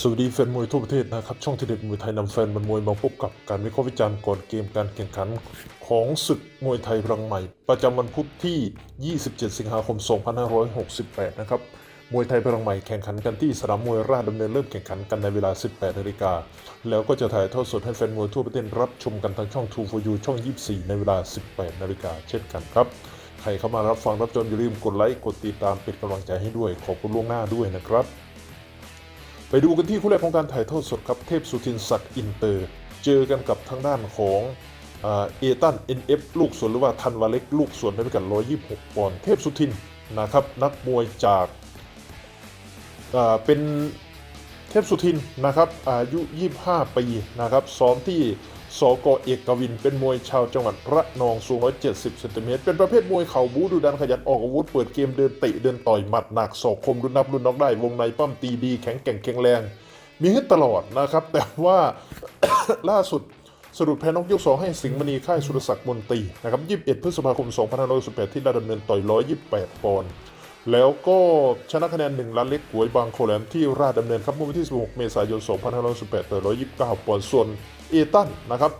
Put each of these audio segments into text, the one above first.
สวัสดีแฟนมวยทั่วประเทศนะครับ ช่องที่เด็ดมวยไทยนำแฟนมันมวยมาพบกับการวิเคราะห์วิจารณ์ก่อนเกมการแข่งขันของศึกมวยไทยพลังใหม่ ประจำวันพุธที่ 27 สิงหาคม 2568 นะครับ มวยไทยพลังใหม่แข่งขันกันที่สนามมวยราชดำเนินเริ่มแข่งขันกันในเวลา 18นาฬิกาแล้วก็จะถ่ายทอดสดให้แฟนมวยทั่วประเทศรับชมกันทางช่อง True for You ช่อง 24 ในเวลา 18นาฬิกาเช่นกันครับใครเข้ามารับฟังรับชมอย่าลืมกดไลค์กดติดตามเป็นกำลังใจให้ด้วยขอบคุณล่วงหน้าด้วยนะครับ ไปดูกันที่คู่แรกของการถ่ายทอดสดครับเทพสุทินศักดิ์อินเตอร์ เจอกันกับทางด้านของเอตันเอ็นเอฟลูกสวนหรือว่าทันวาเล็กลูกสวนในพิกัน 126 ปอนด์เทพสุทินนะครับนักมวยจากเอ่อเป็นเทพสุทินนะครับอายุ 25 ปีนะครับซ้อมที่ สกเอกวิน เป็นมวยชาวจังหวัดพระนองสูง 170เซนติเมตร เป็นประเภทมวยเข่าบูดูดันขยันออกอาวุธ เปิดเกมเดินเตะเดินต่อยหมัดหนักศอกคมรุนนับรุนน็อกได้ วงในปั้มตีดี แข็งแกร่งแข็งแรง มีฮึดตลอดนะครับ แต่ว่าล่าสุดสรุปแพ้นกยกสองให้สิงห์มณีค่ายสุรศักดิ์มนตรีนะครับ 21 พฤษภาคม 2518 ที่ราชดำเนินต่อย 128 ปอนด์ แล้วก็ชนะคะแนน1ล้านเล็กหวยบางโคแลมที่ราชดำเนินครับเมื่อวันที่ 16 เมษายน 2518ต่อ129 ปอนด์ส่วนเอตันนะครับ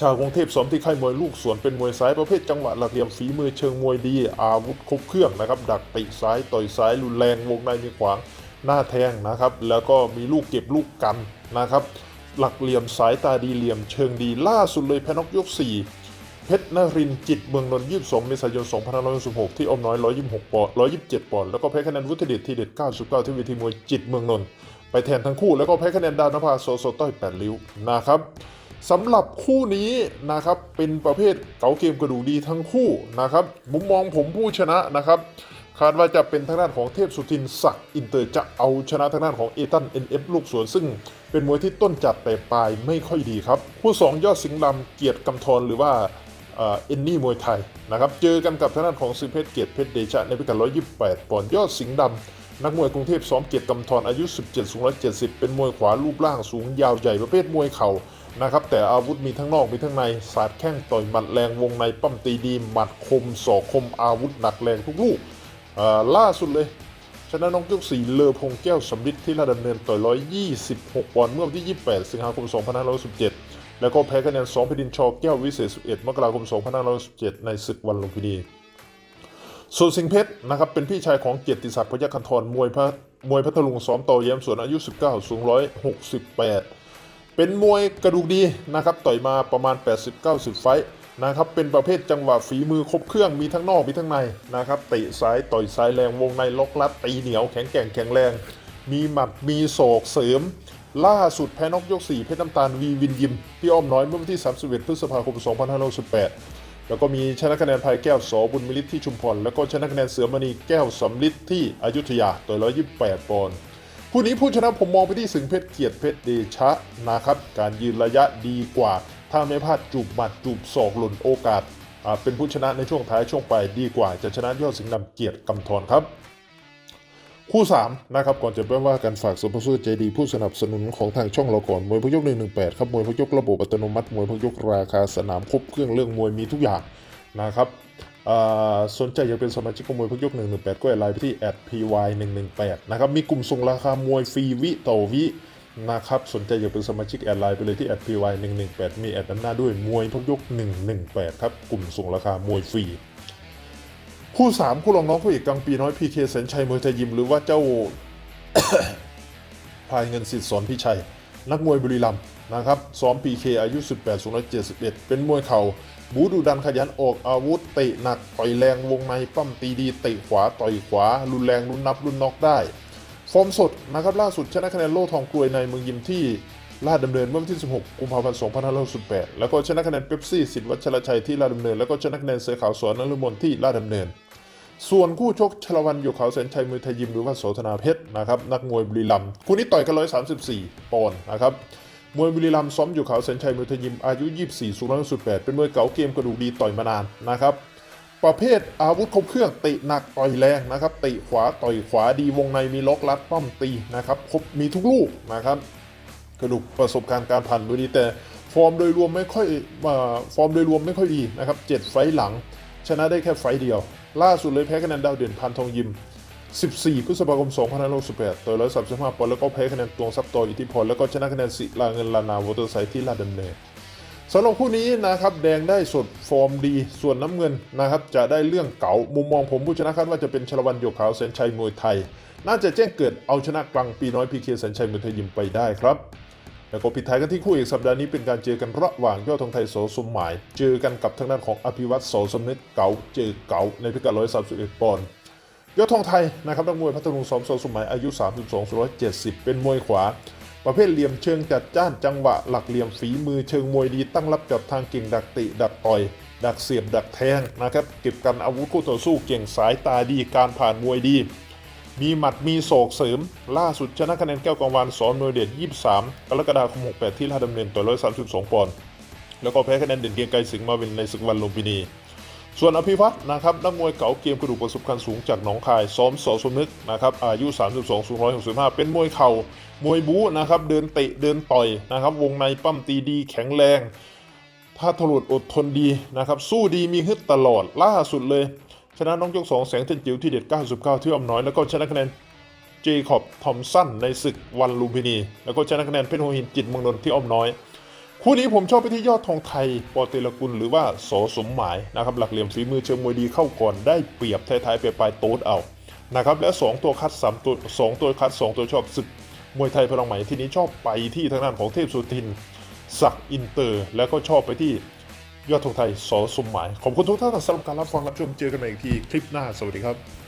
ชาวกรุงเทพซ้อมที่ค่ายมวยลูกสวนเป็นมวยซ้ายประเภทจังหวะหลักเหลี่ยมฝีมือเชิงมวยดี อาวุธครบเครื่องนะครับ ดักติซ้ายต่อยซ้ายรุนแรงวงในมีขวางหน้าแทงนะครับ แล้วก็มีลูกเก็บลูกกันนะครับ หลักเหลี่ยมสายตาดีเหลี่ยมเชิงดีล่าสุดเลยแพ้นกยก4 ชรนรินจิตเมืองนนท์22เมษายน2516ที่อมน้อย126ปอนด์127ปอนด์แล้วก็แพ้คะแนนวุฒิเดชที่เด็ด99ที่เวทีมวยจิตเมืองนนท์ไปแทนทั้งคู่แล้วก็แพ้คะแนนดาวนภาโซโซต้อย8ริ้วนะครับสำหรับคู่นี้นะครับเป็นประเภทเก๋าเกมกระดูกดีทั้งคู่นะครับมุมมองผมผู้ชนะนะครับคาดว่าจะเป็นทางด้านของเทพสุทินศักดิ์อินเตอร์จะเอาชนะทางด้านของเอตันเอ็นเอฟลูกสวนซึ่งเป็นมวยที่ต้นจัดแต่ปลายไม่ค่อยดีครับ คู่สองยอดสิงห์ลำเกียรติกำธรหรือว่า เอ็นนี่มวยไทยนะครับเจอกันกับทางด้านของสิเพชรเกียรติเพชรเดชะในพิกัด 128 ปอนด์ยอดสิงห์ดำนักมวยกรุงเทพซ้อมเกียรติกำธรอายุ 17 สูง 170 เป็นมวยขวารูปร่างสูงยาวใหญ่ประเภทมวยเข่านะครับแต่อาวุธมีทั้งนอกมีทั้งในสาดแข้งต่อยหมัดแรงวงในปั้มตีดีหมัดคมศอกคมอาวุธหนักแรงทุกลูกล่าสุดเลยชนะน้องยกสี่เลอพงแก้วสำริดที่ราดำเนินต่อย 126 ปอนด์เมื่อวันที่ 28 สิงหาคม 2517 แล้วก็แพ้คะแนน2แผ่นดินชอแก้ววิเศษ 11 มกราคม 2517ในศึกวันลุมพินีส่วนสิงเพชรนะครับเป็นพี่ชายของเกียรติศักดิ์พยัคฆคันธรมวยพระมวยพัทลุงซ้อมต่อเยี่ยมสวนอายุ 19 สูง 168 เป็นมวยกระดูกดีนะครับต่อยมาประมาณ 80-90 ไฟนะครับเป็นประเภทจังหวะฝีมือครบเครื่องมีทั้งนอกมีทั้งในนะครับเตะซ้ายต่อยซ้ายแรงวงในล็อกลัดตีเหนียวแข็งแกร่งแข็งแรง มีหมัดมีศอกเสริม ล่าสุดแพ้นกยก 4 เพชรน้ำตาลวีวินยิมที่อ้อมน้อยเมื่อวันที่ 31 พฤษภาคม 2518แล้วก็มีชนะคะแนนภายแก้วสอบุญมิลิตที่ชุมพร แล้วก็ชนะคะแนนเสือมณีแก้วสำลิดที่อยุธยาตัว128 ปอนด์คู่นี้ผู้ชนะผมมองไปที่สิงเพชรเกียรติเพชรเดชะนะครับ การยืนระยะดีกว่า ถ้าไม่พลาดจูบหมัดจูบศอกหล่นโอกาสเป็นผู้ชนะในช่วงท้ายช่วงปลายดีกว่าจะชนะยอดสิงห์ดำเกียรติกำธรครับ คู่3นะครับก่อนจะไปว่ากันฝากสปอนเซอร์ใจดีผู้สนับสนุนของทางช่องเราก่อนมวยพยก118ครับมวยพกยกระบบอัตโนมัติมวยพกยกราคาสนามครบเครื่องเรื่องมวยมีทุกอย่างนะครับสนใจอยากเป็นสมาชิกของมวยพกยก118 ก็แอดไลน์ไปที่ @py118 นะครับมีกลุ่มส่งราคามวยฟรีวิต่อวินะครับสนใจอยากเป็นสมาชิกแอดไลน์ไปเลยที่ @py118 มีแอดด้านหน้าด้วยมวยพกยก118 ครับกลุ่มส่งราคามวยฟรี คู่สามคู่รองน้องคู่เอกกลางปีน้อยพีเคแสนชัยมวยไทยยิมหรือว่าเจ้าพายเงินสิทธิ์สอนพี่ชัย นักมวยบุรีรัมย์นะครับซ้อมพีเคอายุ 18สูง171 เป็นมวยเข่าบูดูดันขยันออกอาวุธเตะหนักต่อยแรงวงในปั้มตีดีเตะขวาต่อยขวา รุนแรงรุนนับรุนน็อกได้ ฟอร์มสดนะครับล่าสุดชนะคะแนนโล่ทองกลวยในเมืองยิมที่ ลาดดำเนินเมื่อวันที่ 16 กุมภาพันธ์ 2568 แล้วก็ชนะคะแนนเป๊ปซี่สิทธิ์วัชรชัยที่ลาดดำเนิน แล้วก็ชนะคะแนนเสือขาวสอนนฤมลที่ลาดดำเนิน ส่วนคู่ชกชลวันอยู่เขาแสนชัยมวยไทยยิมหรือว่าโสธนาเพชรนะครับนักมวยบุรีรัมย์คู่นี้ต่อยกัน 134 ปอนด์นะครับมวยบุรีรัมย์ซ้อมอยู่เขาแสนชัยมวยไทยยิมอายุ 24สูง118เป็นมวยเก๋าเกมกระดูกดีต่อยมานานนะครับประเภทอาวุธครบเครื่องตะหนักต่อยแรงนะครับตะขวาต่อยขวาดีวงในมีล็อกลัดป้อมตีนะครับครบมีทุกลูกนะครับ กระดูกประสบการณ์การผ่านดูดีแต่ฟอร์มโดยรวมไม่ค่อยอฟอร์มโดยรวมไม่ค่อยดีนะครับเจ็ดไฟหลัง ชนะได้แค่ไฟเดียว ล่าสุดเลยแพ้คะแนนดาวเด่นพันทองยิม 14 พฤษภาคม 2568ต่อ135ปอนด์แล้วก็แพ้คะแนนตวงซับต่ออิทธิพรแล้วก็ชนะคะแนนศิลาเงินลานาวอเตอร์ไซค์ที่ลาดดำเนินสำหรับคู่นี้นะครับแดงได้สดฟอร์มดี ส่วนน้ำเงินนะครับจะได้เรื่องเก๋ามุมมองผมผู้ชนะคาดว่าจะเป็นชลวันหยกขาวแสนชัยมวยไทย น่าจะแจ้งเกิดเอาชนะกลางปีน้อยพีเคแสนชัยมวยไทยยิมไปได้ครับ แล้วก็ปิดท้ายกันที่คู่เอกสัปดาห์นี้เป็นการเจอกันระหว่างยอดทองไทยโสสมหมาย เจอกันกับทางด้านของอภิวัตโสสมนึกเก๋าเจอเก๋าในพิกัด131ปอนด์ยอดทองไทยนะครับนักมวยพัทลุงสอมโสสมหมายอายุ 32 170 เป็นมวยขวา ประเภทเหลี่ยมเชิงจัดจ้านจังหวะหลักเหลี่ยมฝีมือเชิงมวยดีตั้งรับจับทางเก่งดักติดักต่อยดักเสียบดักแทงนะครับเก็บกันอาวุธคู่ต่อสู้เก่งสายตาดีการผ่านมวยดี มีหมัดมีโศกเสริม ล่าสุดชนะคะแนนแก้วกังวานสอนนวยเดช23 กรกฎาคม 68 ที่ลาดดำเนินต่อ132 ปอนด์แล้วก็แพ้คะแนนเด่นเกียงไกรสิงห์มาวินในศึกวันลุมพินี ส่วนอภิวัตนะครับนักมวยเก๋าเกมกระดูกประสบการณ์สูงจากหนองคายซ้อมสอสมนึกนะครับอายุ 32สูง165 เป็นมวยเข่ามวยบู๊นะครับเดินเตะเดินต่อยนะครับวงในปั้มตีดีแข็งแรง ถ้าถลุดอดทนดีนะครับสู้ดีมีฮึดตลอดล่าสุดเลย ชนะน้องยกสองแสงเทนจิ๋วที่เด็ด 99 ที่อ้อมน้อย แล้วก็ชนะคะแนนเจคอบทอมสันในศึกวันลุมพินี แล้วก็ชนะคะแนนเพชรหัวหินจิตเมืองนนท์ที่อ้อมน้อย คู่นี้ผมชอบไปที่ยอดทองไทยปอเตลกุลหรือว่าโสสมหมายนะครับหลักเหลี่ยมฝีมือเชิงมวยดีเข้าก่อนได้เปรียบท้ายๆไปปลายโต๊ดเอานะครับและ 2 ตัวคัด3ตัว2ตัวคัด 2 ตัวชอบศึกมวยไทยพลังใหม่ที่นี้ชอบไปที่ทางด้านของเทพสุทิน ศักดิ์อินเตอร์ แล้วก็ชอบไปที่ ยอดทงไทยสอสมหมาย ขอบคุณทุกท่านสำหรับการรับฟังรับชมเจอกันใหม่อีกที คลิปหน้า สวัสดีครับ